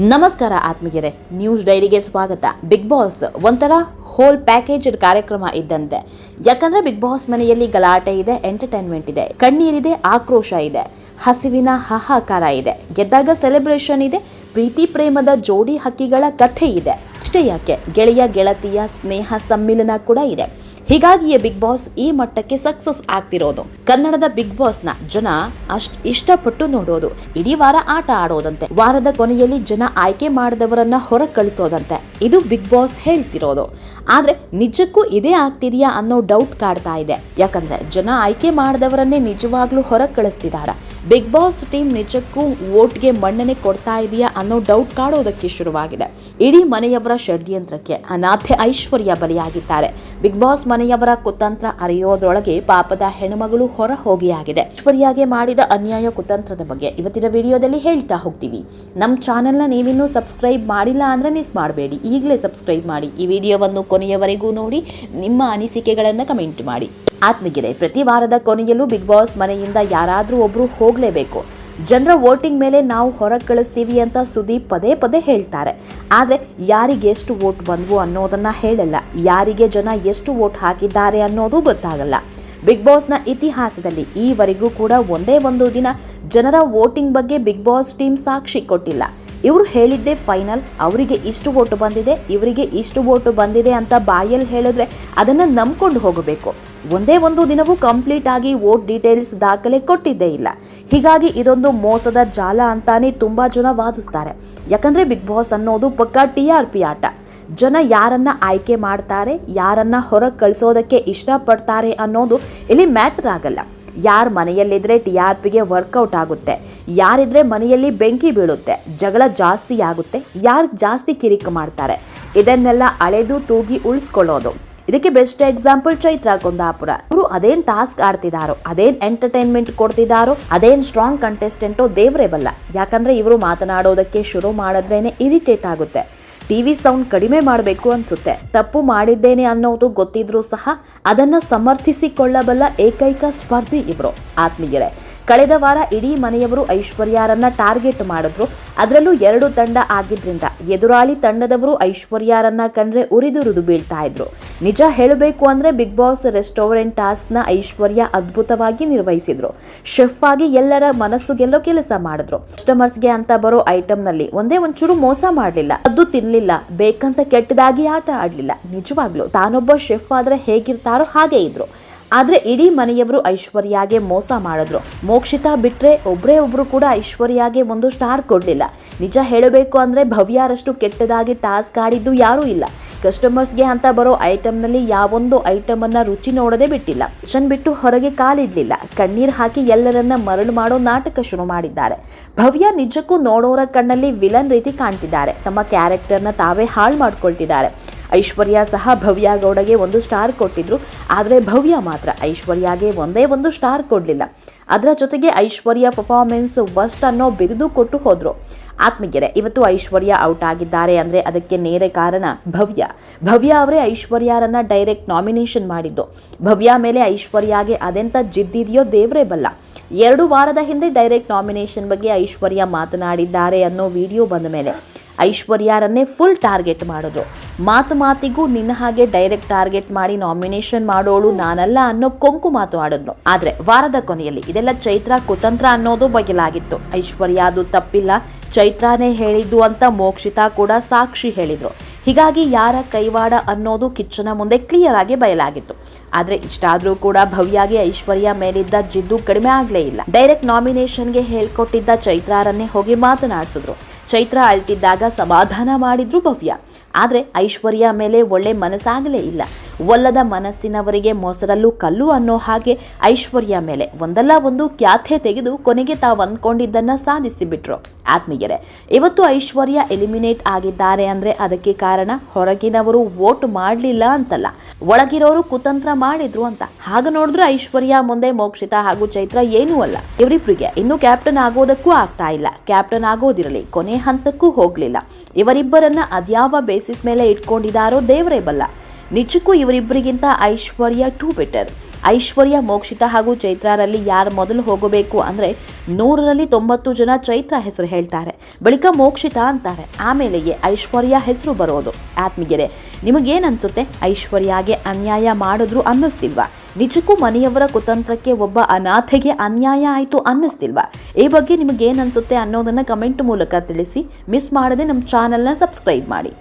ನಮಸ್ಕಾರ ಆತ್ಮೀಯರೇ ನ್ಯೂಸ್ ಡೈರಿಗೆ ಸ್ವಾಗತ. ಬಿಗ್ ಬಾಸ್ ಒಂಥರ ಹೋಲ್ ಪ್ಯಾಕೇಜ್ ಕಾರ್ಯಕ್ರಮ ಇದ್ದಂತೆ. ಯಾಕಂದ್ರೆ ಬಿಗ್ ಬಾಸ್ ಮನೆಯಲ್ಲಿ ಗಲಾಟೆ ಇದೆ ಎಂಟರ್ಟೈನ್ಮೆಂಟ್ ಇದೆ, ಕಣ್ಣೀರಿದೆ, ಆಕ್ರೋಶ ಇದೆ, ಹಸಿವಿನ ಹಾಹಾಕಾರ ಇದೆ, ಗೆದ್ದಾಗ ಸೆಲೆಬ್ರೇಷನ್ ಇದೆ, ಪ್ರೀತಿ ಪ್ರೇಮದ ಜೋಡಿ ಹಕ್ಕಿಗಳ ಕಥೆ ಇದೆ. ಅಷ್ಟೇ ಯಾಕೆ, ಗೆಳೆಯ ಗೆಳತಿಯ ಸ್ನೇಹ ಸಮ್ಮಿಲನ ಕೂಡ ಇದೆ. ಹೀಗಾಗಿಯೇ ಬಿಗ್ ಬಾಸ್ ಈ ಮಟ್ಟಕ್ಕೆ ಸಕ್ಸಸ್ ಆಗ್ತಿರೋದು. ಕನ್ನಡದ ಬಿಗ್ ಬಾಸ್ನ ಜನ ಅಷ್ಟ್ ಇಷ್ಟಪಟ್ಟು ನೋಡೋದು. ಇಡೀ ವಾರ ಆಟ ಆಡೋದಂತೆ. ವಾರದ ಕೊನೆಯಲ್ಲಿ ಜನ ಆಯ್ಕೆ ಮಾಡಿದವರನ್ನ ಹೊರ ಕಳಿಸೋದಂತೆ. ಇದು ಬಿಗ್ ಬಾಸ್ ಹೇಳ್ತಿರೋದು. ಆದರೆ ನಿಜಕ್ಕೂ ಇದೇ ಆಗ್ತಿದೆಯಾ ಅನ್ನೋ ಡೌಟ್ ಕಾಡ್ತಾ ಇದೆ. ಯಾಕಂದರೆ ಜನ ಆಯ್ಕೆ ಮಾಡಿದವರನ್ನೇ ನಿಜವಾಗ್ಲೂ ಹೊರಗೆ ಕಳಿಸ್ತಿದ್ದಾರೆ ಬಿಗ್ ಬಾಸ್ ಟೀಮ್ ನಿಜಕ್ಕೂ ವೋಟ್ಗೆ ಮಣ್ಣನೆ ಕೊಡ್ತಾ ಇದೆಯಾ ಅನ್ನೋ ಡೌಟ್ ಕಾಡೋದಕ್ಕೆ ಶುರುವಾಗಿದೆ. ಇಡೀ ಮನೆಯವರ ಷಡ್ಯಂತ್ರಕ್ಕೆ ಅನಾಥೆ ಐಶ್ವರ್ಯ ಬಲಿಯಾಗಿದ್ದಾರೆ. ಬಿಗ್ ಬಾಸ್ ಮನೆಯವರ ಕುತಂತ್ರ ಅರಿಯೋದ್ರೊಳಗೆ ಪಾಪದ ಹೆಣ್ಣುಮಗಳು ಹೊರ ಹೋಗಿಯಾಗಿದೆ. ಐಶ್ವರ್ಯಾಗೆ ಮಾಡಿದ ಅನ್ಯಾಯ ಕುತಂತ್ರದ ಬಗ್ಗೆ ಇವತ್ತಿನ ವಿಡಿಯೋದಲ್ಲಿ ಹೇಳ್ತಾ ಹೋಗ್ತೀವಿ. ನಮ್ಮ ಚಾನೆಲ್ನ ನೀವಿನ್ನೂ ಸಬ್ಸ್ಕ್ರೈಬ್ ಮಾಡಿಲ್ಲ ಅಂದರೆ ಮಿಸ್ ಮಾಡಬೇಡಿ. ಈಗಲೇ ಸಬ್ಸ್ಕ್ರೈಬ್ ಮಾಡಿ ಈ ವಿಡಿಯೋವನ್ನು ಕೊನೆಯವರೆಗೂ ನೋಡಿ. ನಿಮ್ಮ ಅನಿಸಿಕೆಗಳನ್ನು ಕಮೆಂಟ್ ಮಾಡಿ. ಆತ್ಮಗಿರೆ ಪ್ರತಿ ವಾರದ ಕೊನೆಯಲ್ಲೂ ಬಿಗ್ ಬಾಸ್ ಮನೆಯಿಂದ ಯಾರಾದರೂ ಒಬ್ಬರು ಹೋಗಲೇಬೇಕು. ಜನರ ವೋಟಿಂಗ್ ಮೇಲೆ ನಾವು ಹೊರಗೆ ಕಳಿಸ್ತೀವಿ ಅಂತ ಸುದೀಪ್ ಪದೇ ಪದೇ ಹೇಳ್ತಾರೆ. ಆದರೆ ಯಾರಿಗೆ ಎಷ್ಟು ವೋಟ್ ಬಂದವು ಅನ್ನೋದನ್ನು ಹೇಳಲ್ಲ. ಯಾರಿಗೆ ಜನ ಎಷ್ಟು ವೋಟ್ ಹಾಕಿದ್ದಾರೆ ಅನ್ನೋದು ಗೊತ್ತಾಗಲ್ಲ. ಬಿಗ್ ಬಾಸ್ನ ಇತಿಹಾಸದಲ್ಲಿ ಈವರೆಗೂ ಕೂಡ ಒಂದೇ ಒಂದು ದಿನ ಜನರ ವೋಟಿಂಗ್ ಬಗ್ಗೆ ಬಿಗ್ ಬಾಸ್ ಟೀಮ್ ಸಾಕ್ಷಿ ಕೊಟ್ಟಿಲ್ಲ. ಇವರು ಹೇಳಿದ್ದೆ ಫೈನಲ್, ಅವರಿಗೆ ಇಷ್ಟು ಓಟು ಬಂದಿದೆ, ಇವರಿಗೆ ಇಷ್ಟು ಓಟು ಬಂದಿದೆ ಅಂತ ಬಾಯಲ್ಲಿ ಹೇಳಿದ್ರೆ ಅದನ್ನು ನಂಬ್ಕೊಂಡು ಹೋಗಬೇಕು. ಒಂದೇ ಒಂದು ದಿನವೂ ಕಂಪ್ಲೀಟ್ ಆಗಿ ವೋಟ್ ಡೀಟೇಲ್ಸ್ ದಾಖಲೆ ಕೊಟ್ಟಿದ್ದೇ ಇಲ್ಲ. ಹೀಗಾಗಿ ಇದೊಂದು ಮೋಸದ ಜಾಲ ಅಂತಾನೆ ತುಂಬ ಜನ ವಾದಿಸ್ತಾರೆ. ಯಾಕಂದರೆ ಬಿಗ್ ಬಾಸ್ ಅನ್ನೋದು ಪಕ್ಕಾ ಟಿ ಆರ್ ಪಿ ಆಟ. ಜನ ಯಾರನ್ನ ಆಯ್ಕೆ ಮಾಡ್ತಾರೆ, ಯಾರನ್ನ ಹೊರಗೆ ಕಳಿಸೋದಕ್ಕೆ ಇಷ್ಟಪಡ್ತಾರೆ ಅನ್ನೋದು ಇಲ್ಲಿ ಮ್ಯಾಟ್ರ್ ಆಗಲ್ಲ. ಯಾರ ಮನೆಯಲ್ಲಿದ್ದರೆ ಟಿ ಆರ್ ಪಿಗೆ ವರ್ಕೌಟ್ ಆಗುತ್ತೆ, ಯಾರಿದ್ರೆ ಮನೆಯಲ್ಲಿ ಬೆಂಕಿ ಬೀಳುತ್ತೆ, ಜಗಳ ಜಾಸ್ತಿ ಆಗುತ್ತೆ, ಯಾರು ಜಾಸ್ತಿ ಕಿರಿಕ್ ಮಾಡ್ತಾರೆ, ಇದನ್ನೆಲ್ಲ ಅಳೆದು ತೂಗಿ ಉಳಿಸ್ಕೊಳ್ಳೋದು. ಇದಕ್ಕೆ ಬೆಸ್ಟ್ ಎಕ್ಸಾಂಪಲ್ ಚೈತ್ರ ಕುಂದಾಪುರ. ಇವರು ಅದೇನ್ ಟಾಸ್ಕ್ ಆಡ್ತಿದಾರೋ, ಅದೇನ್ ಎಂಟರ್ಟೈನ್ಮೆಂಟ್ ಕೊಡ್ತಿದಾರೋ, ಅದೇನ್ ಸ್ಟ್ರಾಂಗ್ ಕಂಟೆಸ್ಟೆಂಟೋ ದೇವರೇ ಬಲ್ಲ. ಯಾಕಂದ್ರೆ ಇವರು ಮಾತನಾಡೋದಕ್ಕೆ ಶುರು ಮಾಡಿದ್ರೇನೆ ಇರಿಟೇಟ್ ಆಗುತ್ತೆ. ಟಿವಿ ಸೌಂಡ್ ಕಡಿಮೆ ಮಾಡಬೇಕು ಅನ್ಸುತ್ತೆ. ತಪ್ಪು ಮಾಡಿದ್ದೇನೆ ಅನ್ನೋದು ಗೊತ್ತಿದ್ರೂ ಸಹ ಅದನ್ನ ಸಮರ್ಥಿಸಿಕೊಳ್ಳಬಲ್ಲ ಏಕೈಕ ಸ್ಪರ್ಧಿ ಇವರು. ಆತ್ಮೀಯರೇ, ಕಳೆದ ವಾರ ಇಡೀ ಮನೆಯವರು ಐಶ್ವರ್ಯಾರನ್ನ ಟಾರ್ಗೆಟ್ ಮಾಡಿದ್ರು. ಅದರಲ್ಲೂ ಎರಡು ತಂಡ ಆಗಿದ್ರಿಂದ ಎದುರಾಳಿ ತಂಡದವರು ಐಶ್ವರ್ಯಾರನ್ನ ಕಂಡ್ರೆ ಉರಿದುರಿದು ಬೀಳ್ತಾ ಇದ್ರು. ನಿಜ ಹೇಳಬೇಕು ಅಂದ್ರೆ ಬಿಗ್ ಬಾಸ್ ರೆಸ್ಟೋರೆಂಟ್ ಟಾಸ್ಕ್ನ ಐಶ್ವರ್ಯ ಅದ್ಭುತವಾಗಿ ನಿರ್ವಹಿಸಿದ್ರು. ಶೆಫ್ ಆಗಿ ಎಲ್ಲರ ಮನಸ್ಸು ಗೆಲ್ಲೋ ಕೆಲಸ ಮಾಡಿದ್ರು. ಕಸ್ಟಮರ್ಸ್ಗೆ ಅಂತ ಬರೋ ಐಟಮ್ನಲ್ಲಿ ಒಂದೇ ಒಂಚೂರು ಮೋಸ ಮಾಡಲಿಲ್ಲ. ಅದು ತಿನ್ಲಿಲ್ಲ ಬೇಕಂತ ಕೆಟ್ಟದಾಗಿ ಆಟ ಆಡಲಿಲ್ಲ. ನಿಜವಾಗ್ಲೂ ತಾನೊಬ್ಬ ಶೆಫ್ ಆದ್ರೆ ಹೇಗಿರ್ತಾರೋ ಹಾಗೇ ಇದ್ರು. ಆದ್ರೆ ಇಡೀ ಮನೆಯವರು ಐಶ್ವರ್ಯಾಗೆ ಮೋಸ ಮಾಡಿದ್ರು. ಮೋಕ್ಷಿತಾ ಬಿಟ್ರೆ ಒಬ್ರೇ ಒಬ್ರು ಕೂಡ ಐಶ್ವರ್ಯಾಗೆ ಒಂದು ಸ್ಟಾರ್ ಕೊಡ್ಲಿಲ್ಲ. ನಿಜ ಹೇಳಬೇಕು ಅಂದ್ರೆ ಭವ್ಯಾರಷ್ಟು ಕೆಟ್ಟದಾಗಿ ಟಾಸ್ಕ್ ಆಡಿದ್ದು ಯಾರೂ ಇಲ್ಲ. ಕಸ್ಟಮರ್ಸ್ಗೆ ಅಂತ ಬರೋ ಐಟಮ್ನಲ್ಲಿ ಯಾವೊಂದು ಐಟಮ್ ಅನ್ನ ರುಚಿ ನೋಡದೆ ಬಿಟ್ಟಿಲ್ಲ. ಕಿಚನ್ ಬಿಟ್ಟು ಹೊರಗೆ ಕಾಲಿಡ್ಲಿಲ್ಲ. ಕಣ್ಣೀರ್ ಹಾಕಿ ಎಲ್ಲರನ್ನ ಮರಳು ಮಾಡೋ ನಾಟಕ ಶುರು ಮಾಡಿದ್ದಾರೆ. ಭವ್ಯ ನಿಜಕ್ಕೂ ನೋಡೋರ ಕಣ್ಣಲ್ಲಿ ವಿಲನ್ ರೀತಿ ಕಾಣ್ತಿದ್ದಾರೆ. ತಮ್ಮ ಕ್ಯಾರೆಕ್ಟರ್ನ ತಾವೇ ಹಾಳು ಮಾಡ್ಕೊಳ್ತಿದ್ದಾರೆ. ಐಶ್ವರ್ಯ ಸಹ ಭವ್ಯ ಗೌಡಗೆ ಒಂದು ಸ್ಟಾರ್ ಕೊಟ್ಟಿದ್ರು. ಆದರೆ ಭವ್ಯ ಮಾತ್ರ. ಐಶ್ವರ್ಯಾಗೆ ಒಂದೇ ಒಂದು ಸ್ಟಾರ್ ಕೊಡಲಿಲ್ಲ. ಅದರ ಜೊತೆಗೆ ಐಶ್ವರ್ಯ ಪರ್ಫಾರ್ಮೆನ್ಸ್ ವಸ್ಟ್ ಅನ್ನೋ ಬಿರುದು ಕೊಟ್ಟು ಹೋದರು. ಆತ್ಮಗೆರೆ ಇವತ್ತು ಐಶ್ವರ್ಯ ಔಟ್ ಆಗಿದ್ದಾರೆ ಅಂದರೆ ಅದಕ್ಕೆ ನೇರ ಕಾರಣ ಭವ್ಯ. ಭವ್ಯ ಅವರೇ ಐಶ್ವರ್ಯರನ್ನ ಡೈರೆಕ್ಟ್ ನಾಮಿನೇಷನ್ ಮಾಡಿದ್ದು. ಭವ್ಯ ಮೇಲೆ ಐಶ್ವರ್ಯಾಗೆ ಅದೆಂತ ಜಿದ್ದಿದೆಯೋ ದೇವರೇ ಬಲ್ಲ. ಎರಡು ವಾರದ ಹಿಂದೆ ಡೈರೆಕ್ಟ್ ನಾಮಿನೇಷನ್ ಬಗ್ಗೆ ಐಶ್ವರ್ಯ ಮಾತನಾಡಿದ್ದಾರೆ ಅನ್ನೋ ವಿಡಿಯೋ ಬಂದ ಮೇಲೆ ಐಶ್ವರ್ಯಾರನ್ನೇ ಫುಲ್ ಟಾರ್ಗೆಟ್ ಮಾಡಿದ್ರು. ಮಾತು ಮಾತಿಗೂ ನಿನ್ನ ಹಾಗೆ ಡೈರೆಕ್ಟ್ ಟಾರ್ಗೆಟ್ ಮಾಡಿ ನಾಮಿನೇಷನ್ ಮಾಡೋಳು ನಾನಲ್ಲ ಅನ್ನೋ ಕೊಂಕು ಮಾತು ಆಡಿದ್ರು ಆದ್ರೆ ವಾರದ ಕೊನೆಯಲ್ಲಿ ಇದೆಲ್ಲ ಚೈತ್ರ ಕುತಂತ್ರ ಅನ್ನೋದು ಬಯಲಾಗಿತ್ತು ಐಶ್ವರ್ಯ ಅದು ತಪ್ಪಿಲ್ಲ. ಚೈತ್ರಾನೇ ಹೇಳಿದ್ದು ಅಂತ ಮೋಕ್ಷಿತಾ ಕೂಡ ಸಾಕ್ಷಿ ಹೇಳಿದ್ರು. ಹೀಗಾಗಿ ಯಾರ ಕೈವಾಡ ಅನ್ನೋದು ಕಿಚ್ಚನ ಮುಂದೆ ಕ್ಲಿಯರ್ ಆಗಿ ಬಯಲಾಗಿತ್ತು. ಆದ್ರೆ ಇಷ್ಟಾದ್ರೂ ಕೂಡ ಭವ್ಯಾಗಿ ಐಶ್ವರ್ಯ ಮೇಲಿದ್ದ ಜಿದ್ದು ಕಡಿಮೆ ಆಗ್ಲೇ ಇಲ್ಲ. ಡೈರೆಕ್ಟ್ ನಾಮಿನೇಷನ್ಗೆ ಹೇಳ್ಕೊಟ್ಟಿದ್ದ ಚೈತ್ರಾರನ್ನೇ ಹೋಗಿ ಮಾತನಾಡಿಸಿದ್ರು. ಚೈತ್ರ ಅಳ್ತಿದ್ದಾಗ ಸಮಾಧಾನ ಮಾಡಿದ್ರು ಭವ್ಯ. ಆದರೆ ಐಶ್ವರ್ಯ ಮೇಲೆ ಒಳ್ಳೆ ಮನಸ್ಸಾಗಲೇ ಇಲ್ಲ. ಒಲ್ಲದ ಮನಸ್ಸಿನವರಿಗೆ ಮೊಸರಲ್ಲೂ ಕಲ್ಲು ಅನ್ನೋ ಹಾಗೆ ಐಶ್ವರ್ಯ ಮೇಲೆ ಒಂದಲ್ಲ ಒಂದು ಖ್ಯಾತೆ ತೆಗೆದು ಕೊನೆಗೆ ತಾವು ಅಂದ್ಕೊಂಡಿದ್ದನ್ನು ಸಾಧಿಸಿಬಿಟ್ರು. ಆತ್ಮೀಯರೇ, ಇವತ್ತು ಐಶ್ವರ್ಯ ಎಲಿಮಿನೇಟ್ ಆಗಿದ್ದಾರೆ ಅಂದರೆ ಅದಕ್ಕೆ ಕಾರಣ ಹೊರಗಿನವರು ವೋಟ್ ಮಾಡಲಿಲ್ಲ ಅಂತಲ್ಲ. ಒಳಗಿರೋರು ಕುತಂತ್ರ ಮಾಡಿದ್ರು ಅಂತ. ಹಾಗ ನೋಡಿದ್ರೆ ಐಶ್ವರ್ಯ ಮುಂದೆ ಮೋಕ್ಷಿತ ಹಾಗೂ ಚೈತ್ರ ಏನೂ ಅಲ್ಲ. ಇವರಿಬ್ಬರಿಗೆ ಇನ್ನು ಕ್ಯಾಪ್ಟನ್ ಆಗೋದಕ್ಕೂ ಆಗ್ತಾ ಇಲ್ಲ. ಕ್ಯಾಪ್ಟನ್ ಆಗೋದಿರಲಿ, ಕೊನೆ ಹಂತಕ್ಕೂ ಹೋಗಲಿಲ್ಲ. ಇವರಿಬ್ಬರನ್ನ ಅದ್ಯಾವ ಬೇಸಿಸ್ ಮೇಲೆ ಇಟ್ಕೊಂಡಿದಾರೋ ದೇವರೇ ಬಲ್ಲ. ನಿಜಕ್ಕೂ ಇವರಿಬ್ಬರಿಗಿಂತ ಐಶ್ವರ್ಯ ಟೂ ಬೆಟರ್. ಐಶ್ವರ್ಯ, ಮೋಕ್ಷಿತ ಹಾಗೂ ಚೈತ್ರಾರಲ್ಲಿ ಯಾರು ಮೊದಲು ಹೋಗಬೇಕು ಅಂದರೆ ನೂರರಲ್ಲಿ ತೊಂಬತ್ತು ಜನ ಚೈತ್ರ ಹೆಸರು ಹೇಳ್ತಾರೆ. ಬಳಿಕ ಮೋಕ್ಷಿತ ಅಂತಾರೆ. ಆಮೇಲೆಗೆ ಐಶ್ವರ್ಯ ಹೆಸರು ಬರೋದು. ಆತ್ಮೀಗೆರೆ ನಿಮಗೇನು ಅನಿಸುತ್ತೆ ಐಶ್ವರ್ಯಾಗೆ ಅನ್ಯಾಯ ಮಾಡಿದ್ರು ಅನ್ನಿಸ್ತಿಲ್ವಾ? ನಿಜಕ್ಕೂ ಮನೆಯವರ ಕುತಂತ್ರಕ್ಕೆ ಒಬ್ಬ ಅನಾಥೆಗೆ ಅನ್ಯಾಯ ಆಯಿತು ಅನ್ನಿಸ್ತಿಲ್ವಾ? ಈ ಬಗ್ಗೆ ನಿಮಗೇನು ಅನ್ಸುತ್ತೆ ಅನ್ನೋದನ್ನು ಕಮೆಂಟ್ ಮೂಲಕ ತಿಳಿಸಿ. ಮಿಸ್ ಮಾಡದೆ ನಮ್ಮ ಚಾನಲ್ನ ಸಬ್ಸ್ಕ್ರೈಬ್ ಮಾಡಿ.